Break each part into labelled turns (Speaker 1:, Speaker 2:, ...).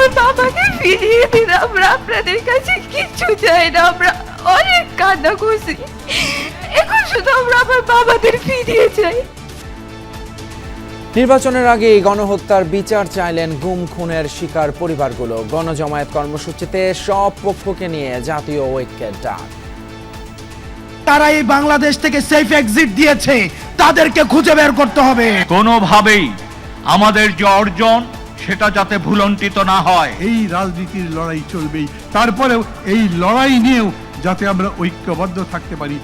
Speaker 1: আমার বাবাকে ফিরিয়ে দিন। আমরা আপনাদের কাছে কিচ্ছু চাই না। আমরা অনেক কান্না করছি। এখন শুধু আমরা আমার বাবাদের ফিরিয়ে চাই।
Speaker 2: নির্বাচনের আগেই গণহত্যার বিচার চাইলেন গুম খুনের শিকার পরিবারগুলো। গণজমায়েত কর্মসূচিতে সব পক্ষকে নিয়ে জাতীয় ঐক্যের ডাক।
Speaker 3: তারা এই বাংলাদেশ থেকে সেফ এক্সিট দিয়েছে। তাদেরকে খুঁজে বের করতে হবে।
Speaker 4: কোনোভাবেই আমাদের যে অর্জন সেটা যাতে ভুলন্টিত না হয়।
Speaker 5: এই রাজনীতির লড়াই চলবেই। তারপরেও এই লড়াই নিয়েও যাতে আমরা ঐক্যবদ্ধ থাকতে পারি।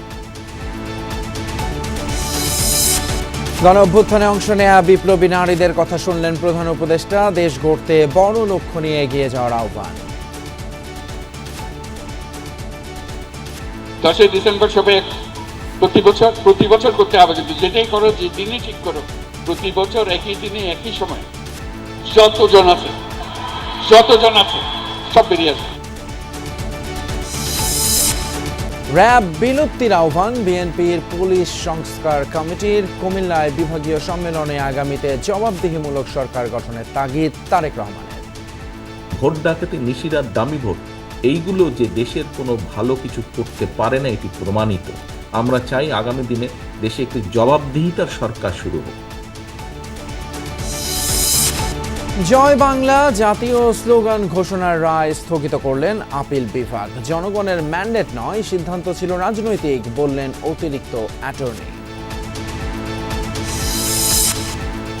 Speaker 2: গণ অভ্যুত্থানে অংশ নেয়া বিপ্লবী নারীদের কথা শুনলেন প্রধান উপদেষ্টা। দেশ গড়তে বড় লক্ষ্য নিয়ে এগিয়ে যাওয়ার আহ্বান।
Speaker 6: দশই ডিসেম্বর সবে প্রতি বছর প্রতি বছর করতে হবে কিন্তু যেটাই করো যে দিনই ঠিক করো প্রতি বছর একই দিনে একই সময়। যতজন আছে যতজন আছে সব বেরিয়ে আসবে।
Speaker 2: র্যাব বিলুপ্তির আহ্বান বিএনপির পুলিশ সংস্কার কমিটির কুমিল্লায় বিভাগীয় সম্মেলনে আগামীতে জবাবদিহিমূলক সরকার গঠনের তাগিদ তারেক রহমানের।
Speaker 7: ভোট ডাকাতি নিশিরার দামি ভোট এইগুলো যে দেশের কোনো ভালো কিছু করতে পারে না এটি প্রমাণিত। আমরা চাই আগামী দিনে দেশে একটি জবাবদিহিতার সরকার শুরু হোক।
Speaker 2: জয় বাংলা জাতীয় স্লোগান ঘোষণার রায় স্থগিত করলেন আপিল বিভাগ। জনগণের ম্যান্ডেট নয়, সিদ্ধান্ত ছিল রাজনৈতিক, বললেন অতিরিক্ত অ্যাটর্নি।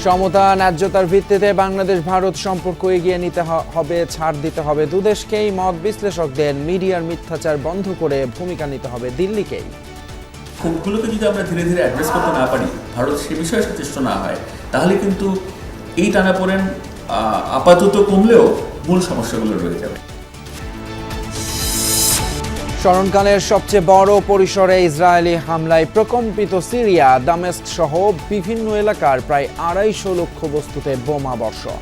Speaker 2: সমতা, ন্যায্যতার ভিত্তিতে বাংলাদেশ, ভারত সম্পর্ক এগিয়ে নিতে হবে, ছাড় দিতে হবে দুদেশকেই। মত বিশ্লেষকদের মিডিয়ার মিথ্যাচার বন্ধ করে ভূমিকা নিতে হবে দিল্লিকেই।
Speaker 8: যদি আমরা ধীরে ধীরে অ্যাড্রেস করতে না পারি, ভারত সে বিষয়ে সচেষ্ট না হয়, তাহলে কিন্তু এই টানাপোড়েন আপাতত কমলেও মূল সমস্যাগুলো রয়ে যাবে।
Speaker 2: স্মরণকালের সবচেয়ে বড় পরিসরে ইসরায়েলি হামলায় প্রকম্পিত সিরিয়া, দামেস্ক সহ বিভিন্ন এলাকার প্রায় আড়াইশো লক্ষ বস্তুতে বোমা বর্ষণ।